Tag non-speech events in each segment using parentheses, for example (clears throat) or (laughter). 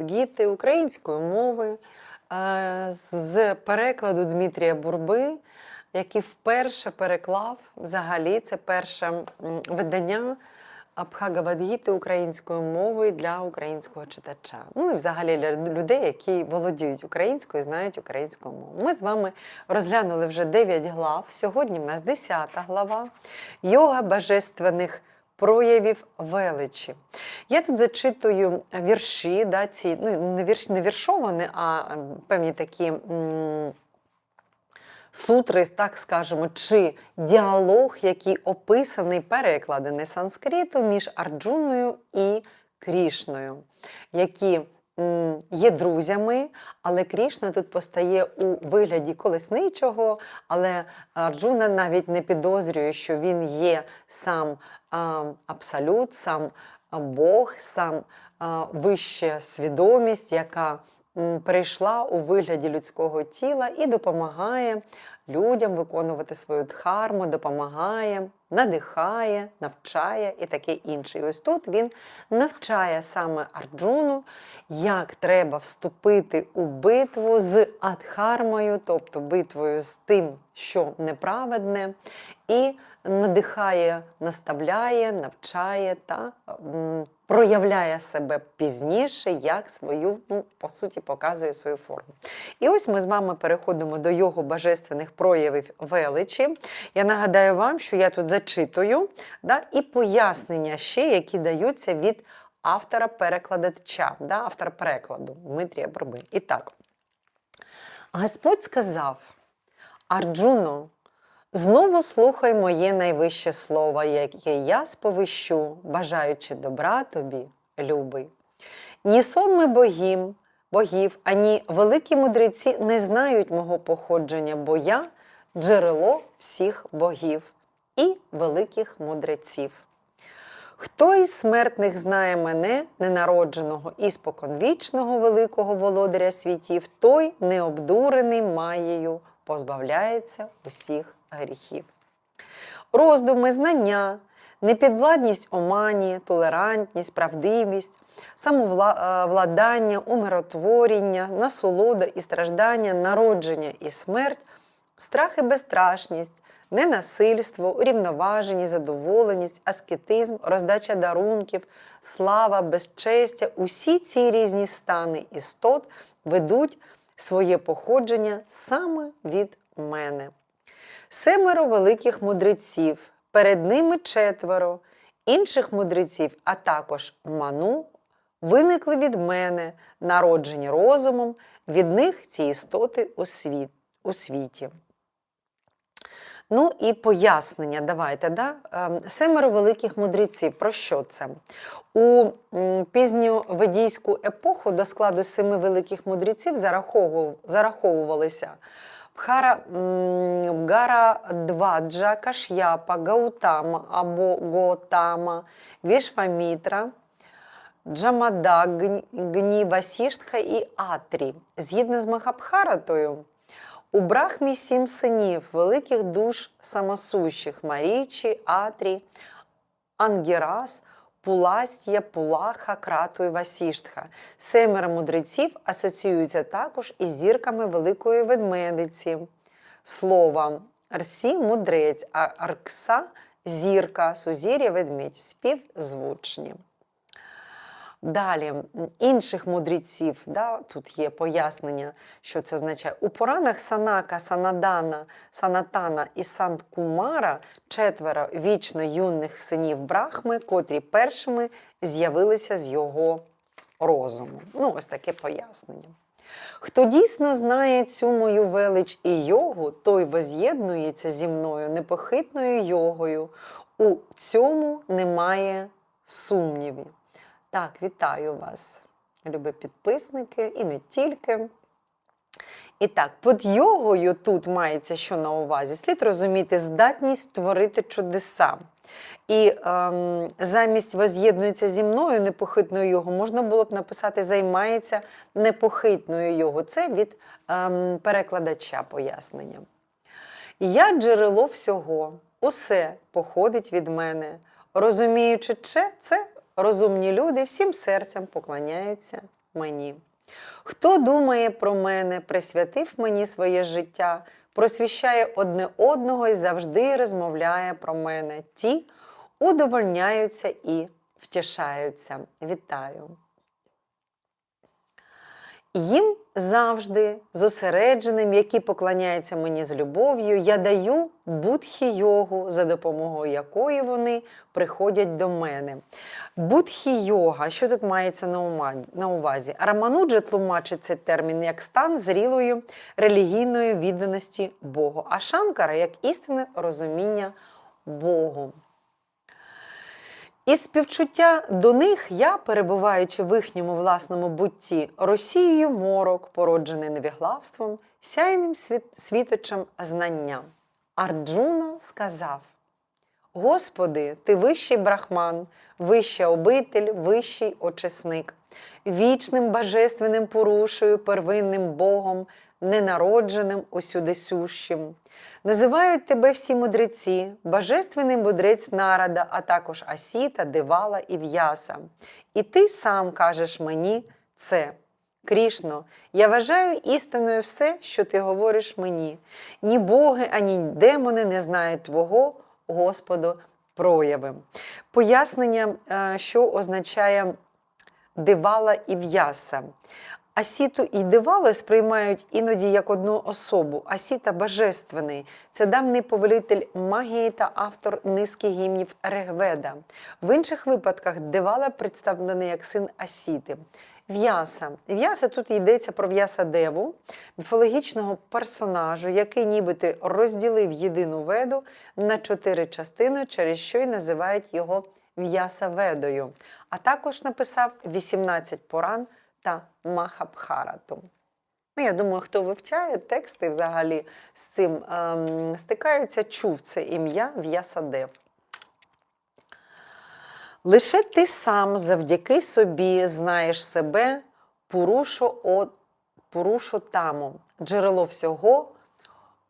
Гіти української мови е, з перекладу Дмитрія Бурби, який вперше переклав взагалі це перше видання Абхагавадгіти українською мовою для українського читача. Ну і взагалі для людей, які володіють українською, і знають українську мову. Ми з вами розглянули вже 9 глав. Сьогодні в нас 10 глава йога божественних проявів величі. Я тут зачитую вірші, да, ці, ну, не, вірш, не віршовані, а певні такі м, сутри, так скажемо, чи діалог, який описаний, перекладений санскриту між Арджуною і Крішною, які є друзями, але Крішна тут постає у вигляді колесничого, але Арджуна навіть не підозрює, що він є сам абсолют, сам Бог, сам вища свідомість, яка прийшла у вигляді людського тіла і допомагає людям виконувати свою дхарму, допомагає, надихає, навчає і таке інше. І ось тут він навчає саме Арджуну, як треба вступити у битву з адхармою, тобто битвою з тим, що неправедне, і надихає, наставляє, навчає та проявляє себе пізніше як свою, ну, по суті, показує свою форму. І ось ми з вами переходимо до його божественних проявів величі. Я нагадаю вам, що я тут зачитую да, і пояснення ще, які даються від автора перекладача, да, автора перекладу Дмитрія Барби. І так, Господь сказав: Арджуно, знову слухай моє найвище слово, яке я сповищу, бажаючи добра тобі, любий. Ні сонми богів, ані великі мудреці не знають мого походження, бо я джерело всіх богів і великих мудреців. Хто із смертних знає мене, ненародженого і споконвічного великого володаря світів, той необдурений маєю позбавляється усіх гріхів. Роздуми, знання, непідвладність омані, толерантність, правдивість, самовладання, умиротворіння, насолода і страждання, народження і смерть, страх і безстрашність, ненасильство, урівноваженість, задоволеність, аскетизм, роздача дарунків, слава, безчестя, усі ці різні стани істот ведуть своє походження саме від мене. Семеро великих мудреців, перед ними четверо інших мудреців, а також ману, виникли від мене, народжені розумом, від них ці істоти у, світ, у світі. Ну і пояснення, давайте. Да? Ем, Семеро великих мудреців. Про що це? У м, пізню ведійську епоху до складу семи великих мудреців зараховувалися Бхара, Дваджа, Каш'япа, Гаутама або Готама, Вішвамітра, Джамада, Гні- Гні, Васіштха і Атрі. Згідно з Махабхаратою, у Брахмі сім синів, великих душ самосущих Марічі, Атрі, Ангірас, Пуластія, Пулаха, Крату Васіштха. Семеро мудреців асоціюються також із зірками Великої ведмедиці. Слово Арсі мудрець, а Аркса зірка, сузір'я ведмідь, співзвучні. Далі, інших мудреців, да, тут є пояснення, що це означає. У Поранах Санака, Санадана, Санатана і Санткумара четверо вічно юних синів Брахми, котрі першими з'явилися з його розуму. Ну, ось таке пояснення. Хто дійсно знає цю мою велич і йогу, той воз'єднується зі мною непохитною йогою. У цьому немає сумнівів. Так, вітаю вас, любі підписники, і не тільки. І так, під йогою тут мається що на увазі? Слід розуміти здатність творити чудеса. І ем, замість воз'єднується зі мною непохитною його, можна було б написати займається непохитною його. Це від ем, перекладача пояснення. Я джерело всього, усе походить від мене. Розуміючи це, розумні люди всім серцем поклоняються мені. Хто думає про мене, присвятив мені своє життя, просвіщає одне одного і завжди розмовляє про мене. Ті удовольняються і втішаються. Вітаю! Їм завжди зосередженим, які поклоняються мені з любов'ю, я даю будхі-йогу, за допомогою якої вони приходять до мене. Будхі-йога, що тут мається на увазі? Рамануджа тлумачить цей термін як стан зрілої релігійної відданості Богу, а Шанкара як істинне розуміння Богу. Із співчуття до них я, перебуваючи в їхньому власному бутті, розсіюю морок, породжений невіглавством, сяйним світочем знання. Арджуна сказав: Господи, ти вищий брахман, вища обитель, вищий очисник, вічним божественним порушою, первинним Богом, ненародженим усюди сущим. Називають тебе всі мудреці, божественний мудрець Нарада, а також Асіта, Девала і В'яса. І ти сам кажеш мені це. Крішно, я вважаю істиною все, що ти говориш мені. Ні боги, ані демони не знають Твого, Господу, прояви. Пояснення, е, що означає дивала і в'яса. Асіту і дивало сприймають іноді як одну особу. Асіта божественний. Це давний повелитель магії та автор низки гімнів Регведа. В інших випадках дивала представлений як син Асіти. В'яса. В'яса тут йдеться про В'яса Деву, міфологічного персонажу, який нібито розділив єдину веду на чотири частини, через що й називають його В'яса Ведою. А також написав 18 поран та Махабхарату. Ну, я думаю, хто вивчає тексти взагалі з цим ем, стикаються, чув це ім'я В'ясадев. Лише ти сам завдяки собі знаєш себе Пурушу, от, Пурушу таму, джерело всього,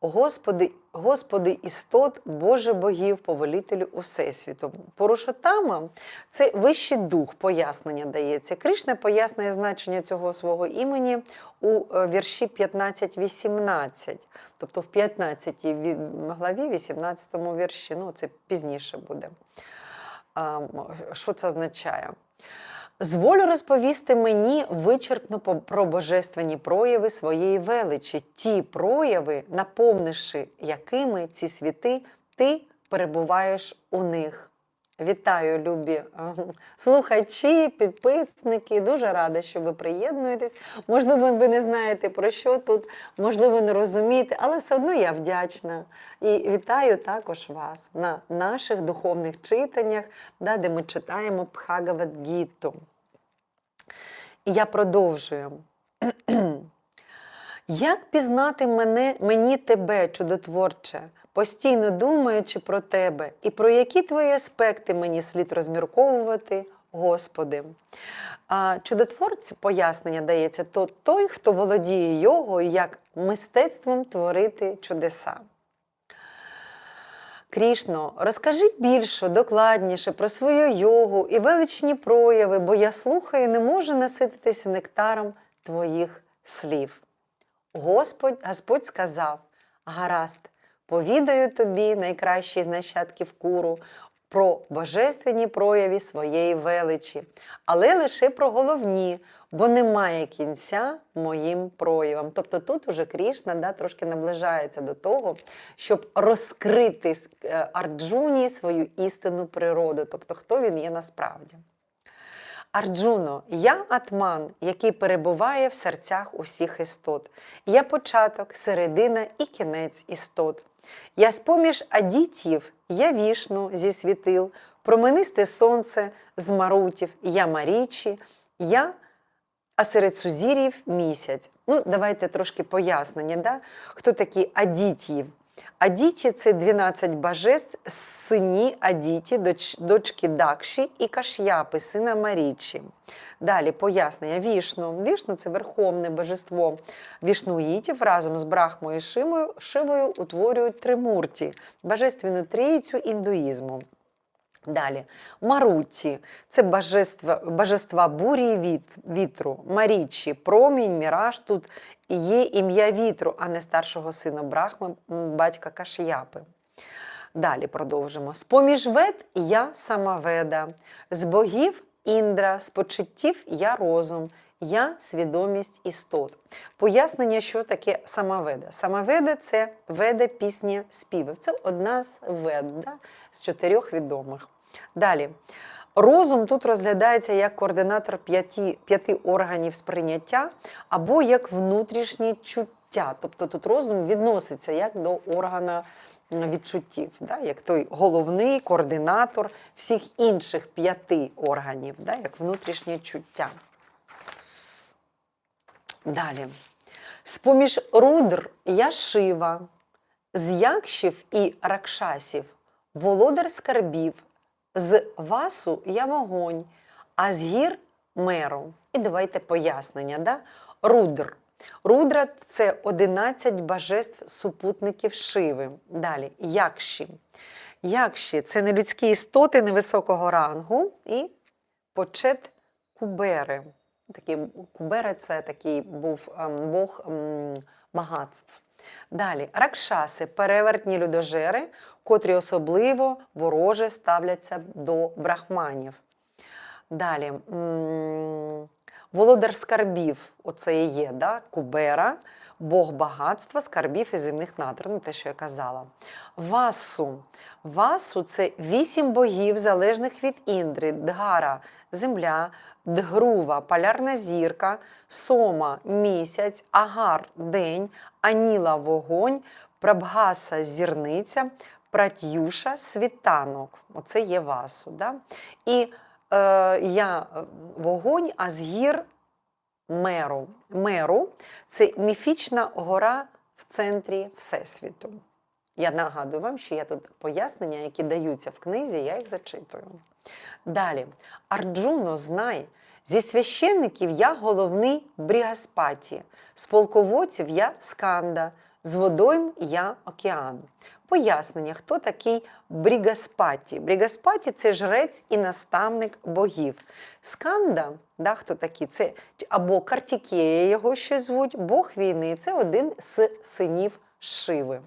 Господи, Господи істот, Боже богів, повелителю Усесвіту. Порушотама – це вищий дух, пояснення дається. Кришна пояснює значення цього свого імені у е, вірші 15-18, тобто в 15 ві- главі, 18 вірші, ну це пізніше буде. Що це означає? Зволю розповісти мені вичерпно про божественні прояви своєї величі, ті прояви, наповнивши якими ці світи, ти перебуваєш у них. Вітаю, любі е, слухачі, підписники. Дуже рада, що ви приєднуєтесь. Можливо, ви не знаєте про що тут, можливо, не розумієте, але все одно я вдячна. І вітаю також вас на наших духовних читаннях, де ми читаємо Бхагавад-гіту. І я продовжую. (clears throat) Як пізнати мене, мені тебе, чудотворче, постійно думаючи про тебе, і про які твої аспекти мені слід розмірковувати, Господи. А чудотворці пояснення дається, то той, хто володіє йогою як мистецтвом творити чудеса. Крішно, розкажи більше, докладніше про свою йогу і величні прояви, бо я слухаю, і не можу насититися нектаром твоїх слів. Господь, Господь сказав: гаразд, повідаю тобі, найкращий з нащадків куру, про божественні прояви своєї величі, але лише про головні, бо немає кінця моїм проявам. Тобто тут уже Крішна да, трошки наближається до того, щоб розкрити е, Арджуні свою істинну природу, тобто хто він є насправді. Арджуно, я атман, який перебуває в серцях усіх істот. Я початок, середина і кінець істот. Я з-поміж адітів, я вішну зі світил, променисте сонце з марутів, я марічі, я серед сузір'їв місяць. Ну, давайте трошки пояснення, да? хто такі адітів. Адіті це 12 божеств, сині Адіті, доч, дочки Дакші і Каш'япи, сина Марічі. Далі пояснення. Вішну. Вішну це верховне божество вішнуїтів разом з Брахмою і Шимою, Шивою утворюють тримурті, божественну трійцю індуїзму. Далі. Маруті це божества, божества бурі і вітру, Марічі, промінь, міраж. Тут є ім'я вітру, а не старшого сина Брахми, батька Кашияпи. Далі продовжимо. З-поміж вед я самаведа, з богів індра, з почуттів я розум, я свідомість істот. Пояснення, що таке самаведа. Самаведа це веда пісні співів. Це одна з вед з чотирьох відомих. Далі. Розум тут розглядається як координатор п'яти, п'яти органів сприйняття або як внутрішнє чуття. Тобто тут розум відноситься як до органа відчуттів, да? як той головний координатор всіх інших п'яти органів, да? як внутрішнє чуття. Далі. З-поміж рудр я шива, з якшів і ракшасів, володар скарбів, з васу я вогонь, а з гір меру. І давайте пояснення. Да? Рудр. Рудра це 11 божеств супутників Шиви. Далі якші. Якші це нелюдські істоти невисокого рангу і почет кубери. Такі, кубери це такий був ем, бог ем, багатств. Далі ракшаси, перевертні людожери, котрі особливо вороже ставляться до брахманів. Далі володар скарбів, оце і є, да? кубера, Бог багатства, скарбів і земних надр, ну те, що я казала. Васу. Васу це вісім богів, залежних від Індри, Дгара, земля, Дгрува, полярна зірка, Сома місяць, Агар день, Аніла вогонь, Прабгаса зірниця, Пратюша світанок. Оце є Васу. Да? І е, я е, вогонь, а з гір меру. Меру це міфічна гора в центрі Всесвіту. Я нагадую вам, що є тут пояснення, які даються в книзі, я їх зачитую. Далі. Арджуно, знай, зі священників я головний Брігаспаті, з полководців я сканда, з водойм я океан. Пояснення, хто такий Брігаспаті. Брігаспаті це жрець і наставник богів. Сканда, да, хто такий? Це або Картікея його ще звуть, Бог війни це один з синів Шиви.